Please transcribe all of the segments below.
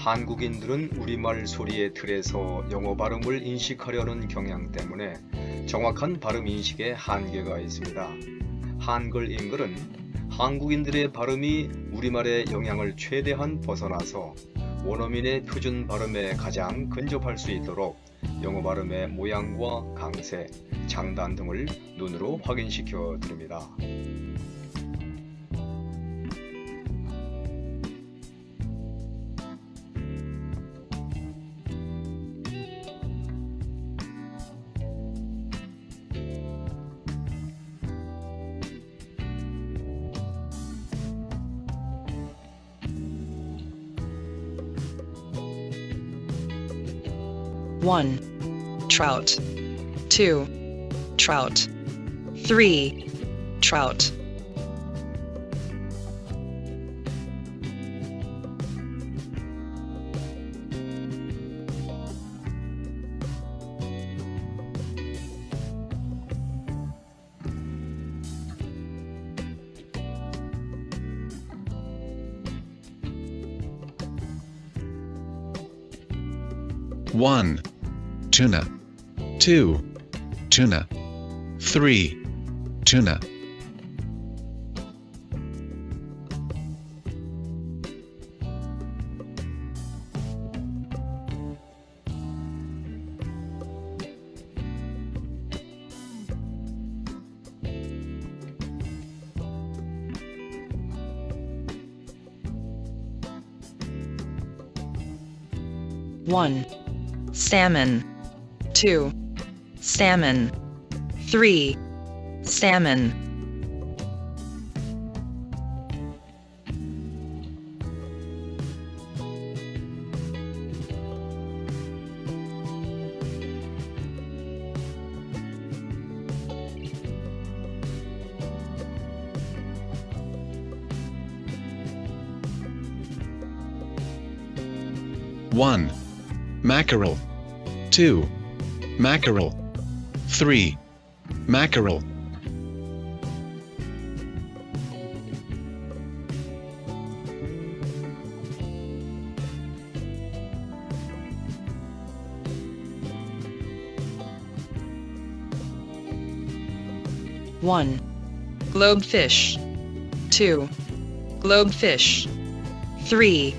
한국인들은 우리말 소리의 틀에서 영어 발음을 인식하려는 경향 때문에 정확한 발음 인식에 한계가 있습니다. 한글 인글은 한국인들의 발음이 우리말의 영향을 최대한 벗어나서 원어민의 표준 발음에 가장 근접할 수 있도록 영어 발음의 모양과 강세, 장단 등을 눈으로 확인시켜 드립니다. One, trout. Two, trout. Three, trout. One, tuna. Two, tuna. Three, tuna. One, salmon. Two, salmon. Three, salmon. One, mackerel. Two, mackerel. Three, mackerel. One, globefish. Two, globefish. Three,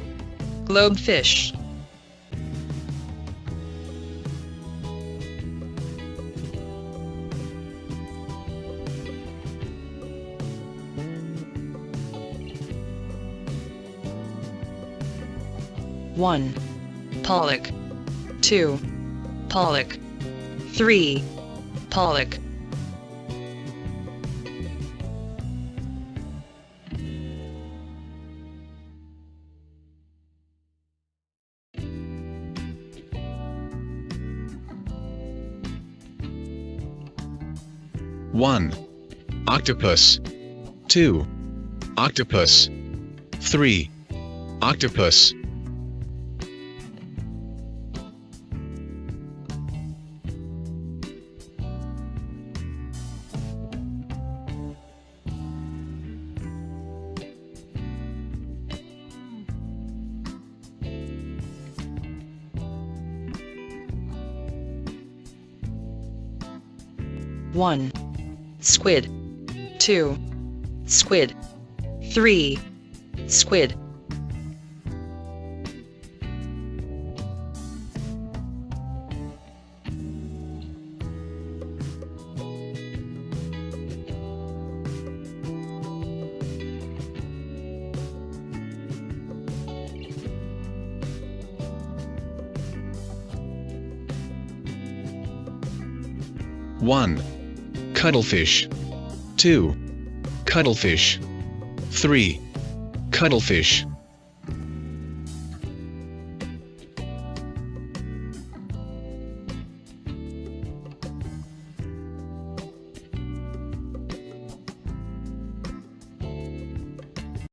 globefish. One, pollock. Two, pollock. Three, pollock. One, octopus. Two, octopus. Three, octopus. One, squid. Two, squid. Three, squid. One, cuttlefish. Two, cuttlefish. Three, cuttlefish.